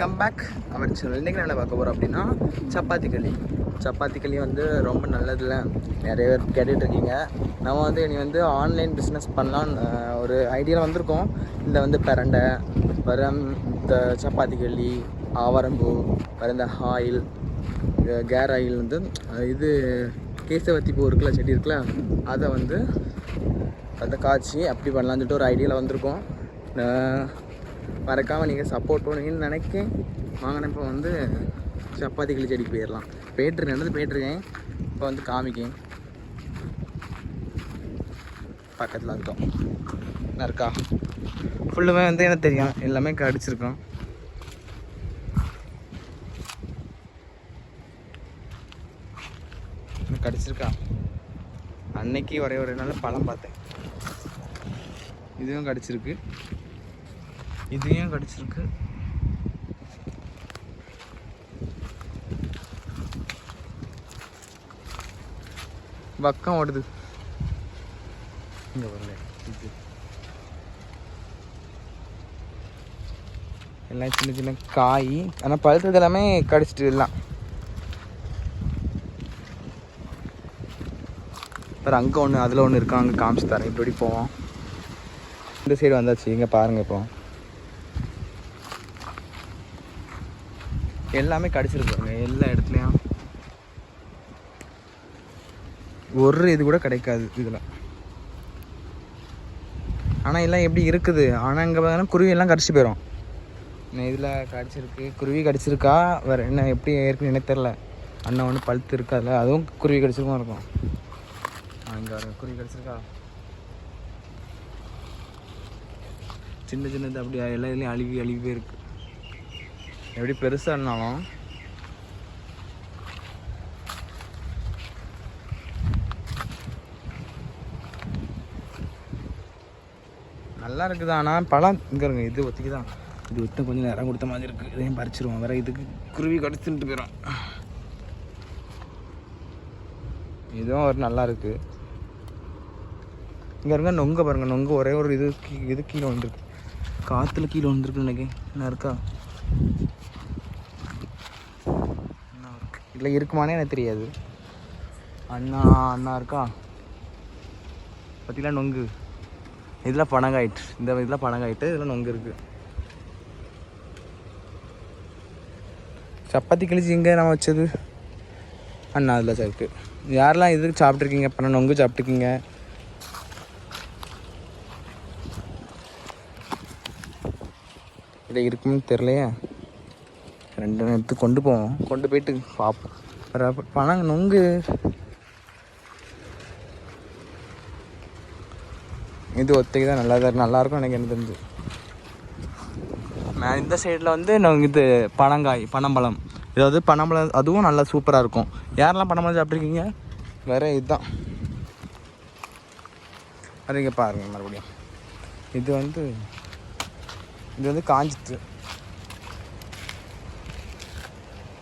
Welcome back our channel இன்றைக்கி என்ன பார்க்க போகிறோம் அப்படின்னா சப்பாத்தி களி. சப்பாத்தி களி வந்து ரொம்ப நல்லதில்ல. நிறைய பேர் கேட்டுட்ருக்கீங்க நம்ம வந்து இனி வந்து ஆன்லைன் பிஸ்னஸ் பண்ணலான்னு ஒரு ஐடியாவில் வந்திருக்கோம். இந்த வந்து பரண்டை வர இந்த சப்பாத்தி களி ஆவரம்பூ வர இந்த ஆயில் கேர் ஆயில் வந்து இது கேசவத்தி பூ இருக்குல்ல செடி இருக்குல்ல அதை வந்து அதை காய்ச்சி அப்படி பண்ணலான்னு சொல்லிட்டு ஒரு ஐடியாவில் வந்திருக்கோம். மறக்காமல் நீங்கள் சப்போர்ட் பண்ணுவீங்கன்னு நினைக்கேன். வாங்கின இப்போ வந்து சப்பாத்தி கிளி செடிக்கு போயிடலாம். போயிட்டுருக்கேன். என்னது போயிட்டுருக்கேன்? இப்போ வந்து காமிக்கேன். பக்கத்தில் இருக்கோம் நறுக்கா இருக்கா? ஃபுல்லுமே வந்து எனக்கு தெரியும். எல்லாமே கடிச்சிருக்கோம். கடிச்சிருக்கா? அன்னைக்கு ஒரே ஒரு நாள் பழம் பார்த்தேன். இதுவும் கடிச்சிருக்கு. இதையும் கடிச்சிருக்கு? பக்கம் ஓடுது. இங்க வரல. இது. எல்லாம் சின்ன சின்ன காய். ஆனால் பழுத்தது எல்லாமே கடிச்சிட்டு எல்லாம். வேறு அங்கே ஒன்று அதில் ஒன்று இருக்கா அங்கே காமிச்சு தரேன். இப்படி போவோம் இந்த சைடு வந்தாச்சு. இங்கே பாருங்க இப்போ. எல்லாமே கடிச்சிருக்காங்க எல்லா இடத்துலையும். ஒரு இது கூட கிடைக்காது இதில். ஆனால் எல்லாம் எப்படி இருக்குது? ஆனால் இங்கே பார்த்தா குருவியெல்லாம் கடிச்சு போயிடும் இதில் கடிச்சிருக்கு. குருவி கடிச்சிருக்கா? வேறு என்ன எப்படி ஏற்கனவே எனக்கு தெரில அண்ணன் ஒன்று பழுத்து இருக்காதுல அதுவும் குருவி கடிச்சிருக்கும் இருக்கும். இங்கே வர குருவி கடிச்சிருக்கா? சின்ன சின்னது அப்படி எல்லா இதுலேயும் அழுகி அழுகி போயிருக்கு. எப்படி பெருசாக இருந்தாலும் நல்லா இருக்குது ஆனால் பழம். இங்கே இருங்க இது ஒத்திக்கு தான் இது ஒத்த கொஞ்சம் நேரம் கொடுத்த மாதிரி இருக்குது இதையும் பறிச்சிருவோம். வேற இதுக்கு குருவி கடிச்சுட்டு போயிடும் இதுவும் ஒரு நல்லா இருக்குது இங்கே இருங்க நொங்க பாருங்க. நொங்க ஒரே ஒரு இது இது கீழே வந்துருக்கு காற்றுல கீழே வந்துருக்கு நினைக்கிறேன். என்ன இருக்கா? என்ன இல்லை இருக்குமானே எனக்கு தெரியாது. அண்ணா அண்ணா இருக்கா? பார்த்தீங்களா நொங்கு. இதெல்லாம் பனங்காயிட்டு இந்த இதெல்லாம் பனங்காயிட்டு இதில் நொங்கு இருக்குது சப்பாத்தி கிழிச்சு எங்கே நான் வச்சது. அண்ணா அதில் இருக்குது யாரெல்லாம் இதுக்கு சாப்பிட்ருக்கீங்க பண்ண நொங்கு சாப்பிட்ருக்கீங்க இதில் இருக்குன்னு தெரியலையே. ரெண்டு எடுத்து கொண்டு போவோம். கொண்டு போயிட்டு பார்ப்போம் பணம் நொங்கு. இது ஒத்தைக்கு தான் நல்லா தான் நல்லா இருக்கும் எனக்கு எனக்கு தெரிஞ்சு. நான் இந்த சைடில் வந்து நான் இது பனங்காய் பனம்பழம். இதாவது பனம்பழம் அதுவும் நல்லா சூப்பராக இருக்கும். யாரெல்லாம் பனம்பழம் சாப்பிட்ருக்கீங்க வேற இதுதான். அது இங்கே பாருங்க மறுபடியும். இது வந்து இது வந்து காஞ்சித்து.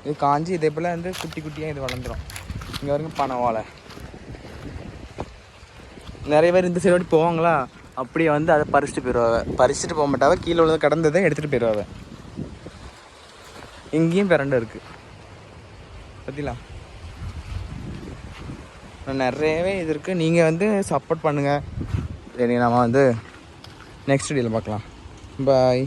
இது காஞ்சி இதே போல் வந்து குட்டி குட்டியாக இது வளர்ந்துடும் இங்கே வரைக்கும் பனை நிறைய பேர் இந்த சைடு போவாங்களா? அப்படியே வந்து அதை பறிச்சுட்டு போயிடுவாங்க. பறிச்சுட்டு போக மாட்டாவ கீழே உள்ளதை கடந்ததை எடுத்துகிட்டு போயிடுவாங்க. இங்கேயும் பிரண்டை இருக்குது பார்த்தீங்களா நிறையவே இது இருக்குது நீங்கள் வந்து சப்போர்ட் பண்ணுங்கள் சரி நம்ம வந்து நெக்ஸ்ட் வீடியோவில் பார்க்கலாம். பாய்